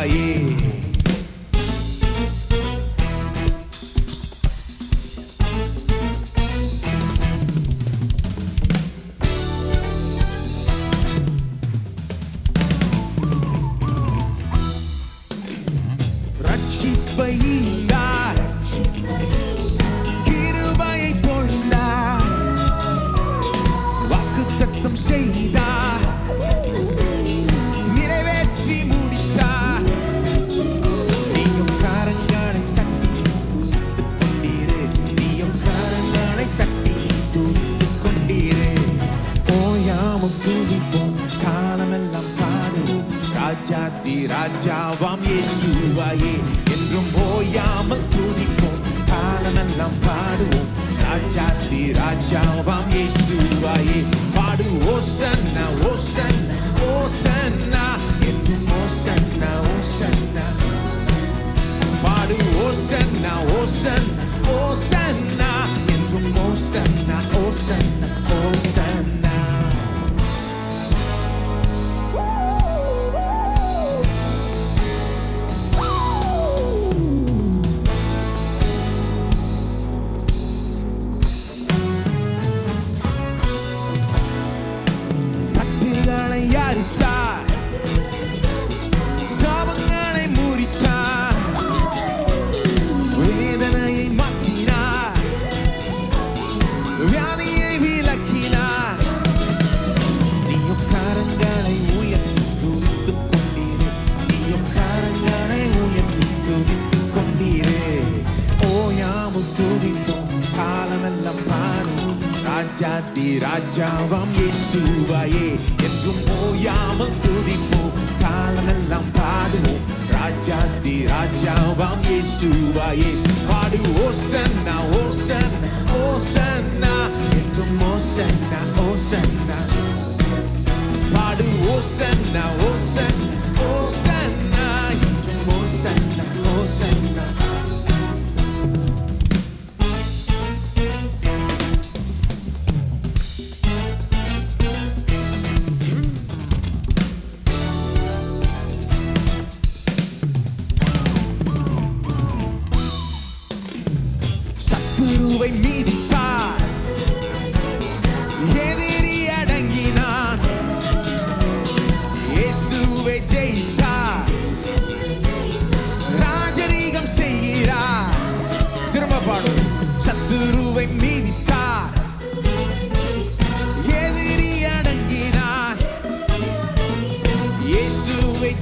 Bahia センナオセンナパルオセンナオセンナ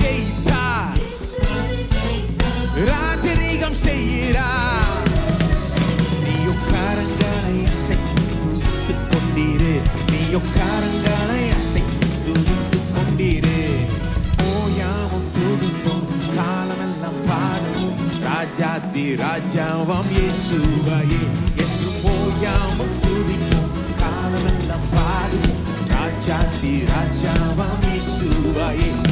ஜெயித்தார் ராஜரீகம் செய்கிறார். நீயும் காரங்களை அசைத்து துதித்து கொண்டீரு. நீயும் காரங்களை அசைத்து துதித்து கொண்டீரு. ஓயாவும் துதிப்போம் காலமெல்லாம் பாடுவோம் ராஜாதி ராஜாவாம் இயேசுவாயே. என்று ஓயாவும் துதிப்போம் காலமெல்லாம் பாடுவோம் ராஜாதி ராஜாவாம் இயேசுவாயே.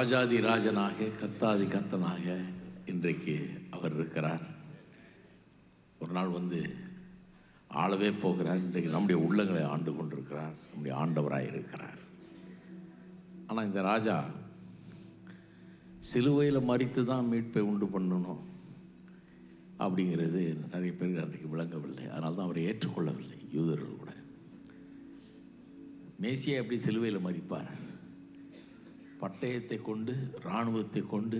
ராஜாதி ராஜனாக கத்தாதி கத்தனாக இன்றைக்கு அவர் இருக்கிறார். ஒரு நாள் வந்து ஆளவே போகிறார். இன்றைக்கு நம்முடைய உள்ளங்களை ஆண்டு கொண்டிருக்கிறார். நம்முடைய ஆண்டவராக இருக்கிறார். ஆனால் இந்த ராஜா சிலுவையில் மறித்து தான் மீட்பை உண்டு பண்ணணும் அப்படிங்கிறது நிறைய பேருக்கு அன்றைக்கு விளங்கவில்லை. அதனால் தான் அவரை ஏற்றுக்கொள்ளவில்லை. யூதர்கள் கூட. மேசியை எப்படி சிலுவையில் மறிப்பார் பட்டயத்தை கொண்டு இராணுவத்தை கொண்டு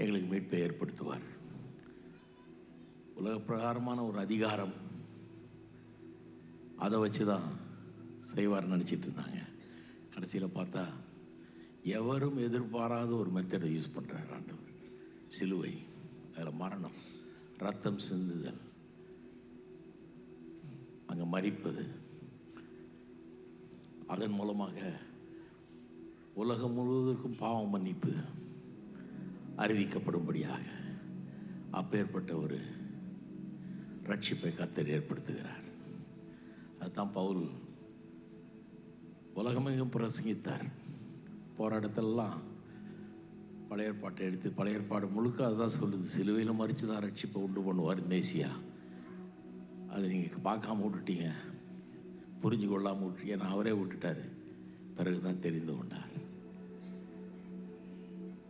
எங்களுக்கு மீட்பை ஏற்படுத்துவார். உலக பிரகாரமான ஒரு அதிகாரம். அதை வச்சு தான் செய்வார் நினச்சிட்டு இருந்தாங்க. கடைசியில் பார்த்தா எவரும் எதிர்பாராத ஒரு மெத்தடை யூஸ் பண்ணுறார் ஆண்டவர். சிலுவை அதில் மரணம் ரத்தம் சிந்துதல் அங்கே மறிப்பது அதன் மூலமாக உலகம் முழுவதற்கும் பாவம் மன்னிப்பு அறிவிக்கப்படும்படியாக அப்பேற்பட்ட ஒரு ரட்சிப்பை கத்தர் ஏற்படுத்துகிறார். அதுதான் பவுல் உலகமெங்கும் பிரசங்கித்தார். போராட்டத்திலலாம் பழைய ஏற்பாட்டை எடுத்து பழைய ஏற்பாடு முழுக்க அதுதான் சொல்லுது. சிலுவையில் மறித்து தான் ரட்சிப்பை உண்டு பண்ணுவார் மேசியா அதை நீங்கள் பார்க்காம விட்டுட்டீங்க. புரிஞ்சு கொள்ளாமல் விட்டு ஏன்னா அவரே விட்டுட்டார். பிறகு தான் தெரிந்து கொண்டார்.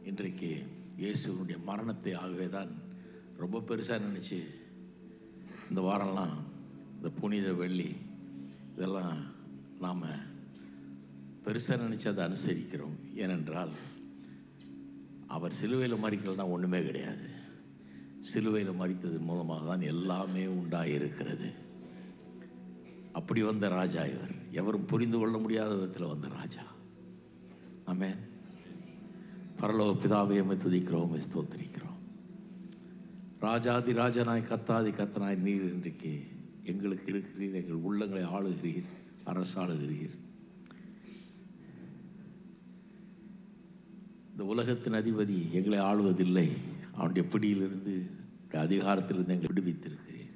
இன்றைக்கு இயேசுனுடைய மரணத்தை ஆகவே தான் ரொம்ப பெருசாக நினச்சி இந்த வாரம்லாம் இந்த புனித வெள்ளி இதெல்லாம் நாம் பெருசாக நினச்சி அதை அனுசரிக்கிறோம். ஏனென்றால் அவர் சிலுவையில் மறிக்கலன்னா ஒன்றுமே கிடையாது. சிலுவையில் மறித்தது மூலமாக தான் எல்லாமே உண்டாயிருக்கிறது. அப்படி வந்த ராஜா இவர். எவரும் புரிந்து கொள்ள முடியாத விதத்தில் வந்த ராஜா. ஆமேன். பரலோக பிதாவை எம்மை துதிக்கிறோம் ஸ்தோத்திரிக்கிறோம். ராஜாதி ராஜனாய் கத்தாதி கத்தனாய் நீர் இன்றைக்கு எங்களுக்கு இருக்கிறீர் எங்கள் உள்ளங்களை ஆளுகிறீர் அரசாளுகிறீர். இந்த உலகத்தின் அதிபதி எங்களை ஆளுவதில்லை. அவனுடைய பிடியிலிருந்து அதிகாரத்திலிருந்து எங்களை விடுவித்திருக்கிறீர்.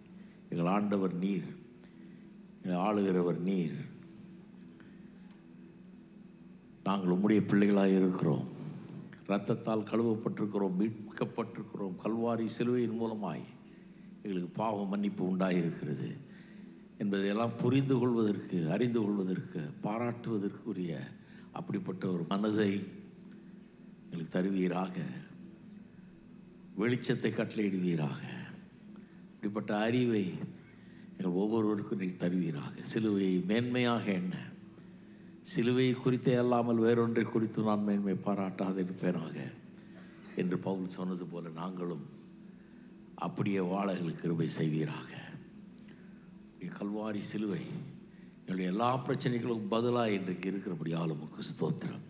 எங்கள் ஆண்டவர் நீர் எங்களை ஆளுகிறவர் நீர். நாங்கள் உம்முடைய பிள்ளைகளாக இருக்கிறோம். இரத்தத்தால் கழுவப்பட்டிருக்கிறோம் மீட்கப்பட்டிருக்கிறோம் கல்வாரி சிலுவையின் மூலமாய் எங்களுக்கு பாவ மன்னிப்பு உண்டாகியிருக்கிறது என்பதையெல்லாம் புரிந்து கொள்வதற்கு அறிந்து கொள்வதற்கு பாராட்டுவதற்குரிய அப்படிப்பட்ட ஒரு மனதை எங்களுக்கு தருவீராக. வெளிச்சத்தை கட்டளையிடுவீராக. இப்படிப்பட்ட அறிவை எங்கள் ஒவ்வொருவருக்கும் நீங்கள் தருவீராக. சிலுவையை மேன்மையாக என்ன சிலுவை குறித்தே அல்லாமல் வேறொன்றை குறித்து நான் மேன்மை பாராட்டாத இருப்பேனாக என்று பவுல் சொன்னது போல நாங்களும் அப்படியே வாழ எங்களுக்கு கிருபை செய்வீராக. கல்வாரி சிலுவை என்னுடைய எல்லா பிரச்சனைகளுக்கும் பதிலாக இன்றைக்கு இருக்கிறபடியால் உமக்கு ஸ்தோத்திரம்.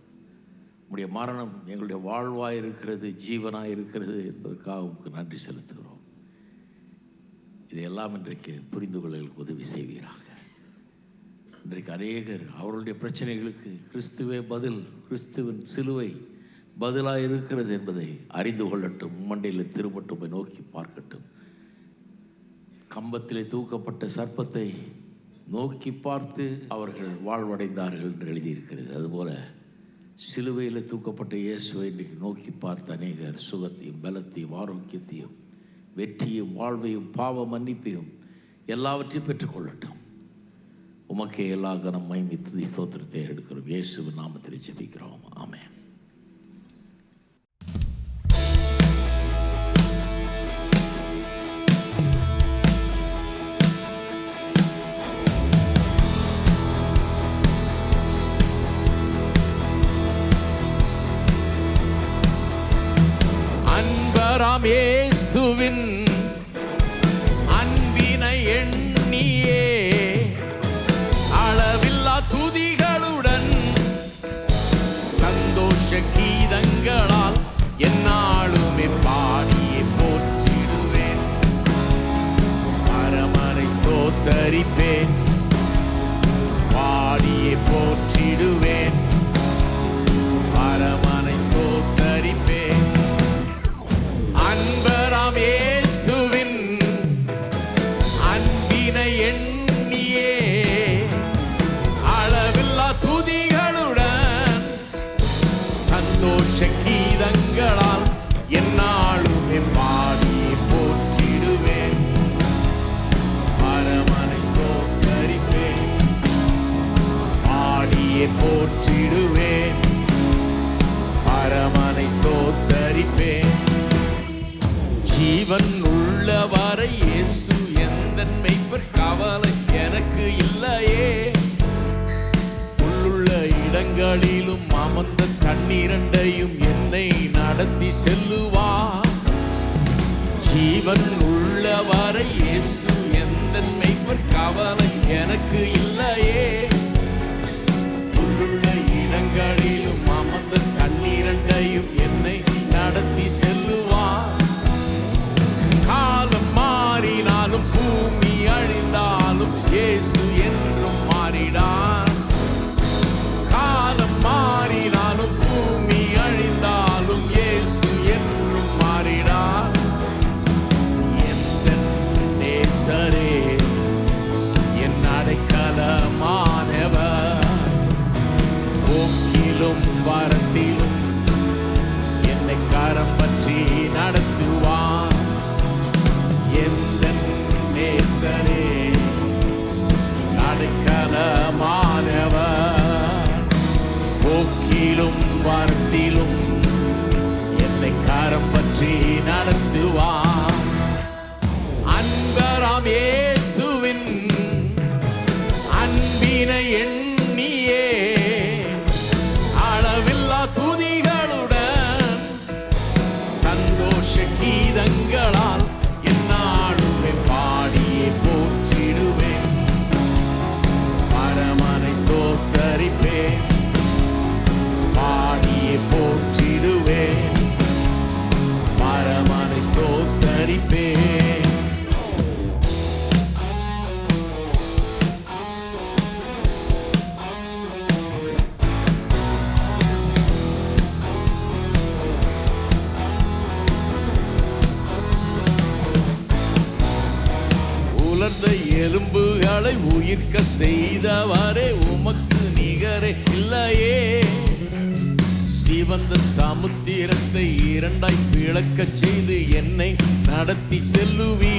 உங்களுடைய மரணம் எங்களுடைய வாழ்வாக இருக்கிறது ஜீவனாய் இருக்கிறது என்பதற்காக உமக்கு நன்றி செலுத்துகிறோம். இதையெல்லாம் இன்றைக்கு புரிந்து கொள்ள எங்களுக்கு உதவி செய்வீராக. இன்றைக்கு அநேகர் அவர்களுடைய பிரச்சனைகளுக்கு கிறிஸ்துவே பதில் கிறிஸ்துவின் சிலுவை பதிலாக இருக்கிறது என்பதை அறிந்து கொள்ளட்டும் மண்டையில் திரும்பட்டும் நோக்கி பார்க்கட்டும். கம்பத்திலே தூக்கப்பட்ட சர்ப்பத்தை நோக்கி பார்த்து அவர்கள் வாழ்வடைந்தார்கள் என்று எழுதியிருக்கிறது. அதுபோல சிலுவையில் தூக்கப்பட்ட இயேசுவை இன்றைக்கு நோக்கி பார்த்த அநேகர் சுகத்தையும் பலத்தையும் ஆரோக்கியத்தையும் வெற்றியும் வாழ்வையும் பாவ மன்னிப்பையும் எல்லாவற்றையும் பெற்றுக்கொள்ளட்டும். உமக்கு எல்லா கனமாய் மைமி துதி ஸ்தோத்திரத்தை எடுக்கிறோம். இயேசு நாமத்தில் ஜெபிக்கிறோம். ஆமேன். அன்பராம் இயேசுவின் that he. Regina உலர்ந்த எலும்புகளை உயிர்க்க செய்தவாறே உமக்கு நிகரே இல்லையே. சிவந்த சமுத்திரத்தை இரண்டாய் பிளக்க செய்து என்னை நடத்தி செல்லுவி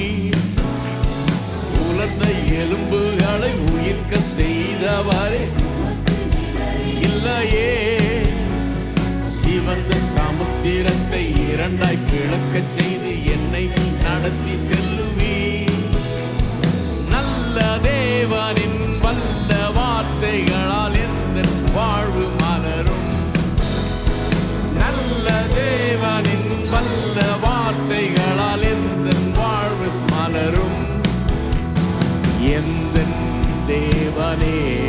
உலர்ந்த எலும்புகளை உயிர்க்க செய்தவாறே இல்லையே. சிவந்த சமுத்திரத்தை இரண்டாய் பிளக்க செய்து என்னை நடத்தி செல்லுவீர். நல்ல தேவனின் வல்ல வார்த்தைகளால் எந்த வாழ்வு மலரும்? நல்ல தேவனின் வல்ல வார்த்தைகளால் எந்த வாழ்வு மலரும்? எந்த தேவனே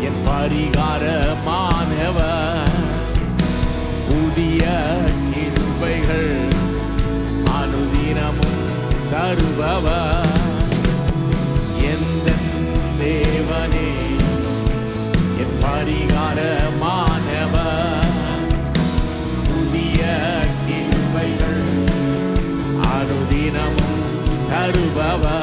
என் பரிகாரமானவர். புதிய கிருபைகள் அனுதினமும் தருபவர். தருபவர்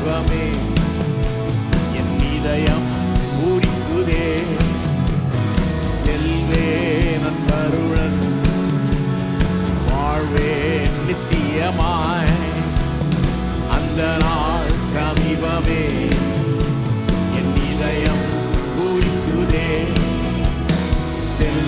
தெய்வமே என் இதயம் பூரிக்குதே செல்வே நண்பருடன் வாழ்வே நித்தியமாய் அந்த நாள் சமீபமே என் இதயம் பூரிக்குதே செல்வே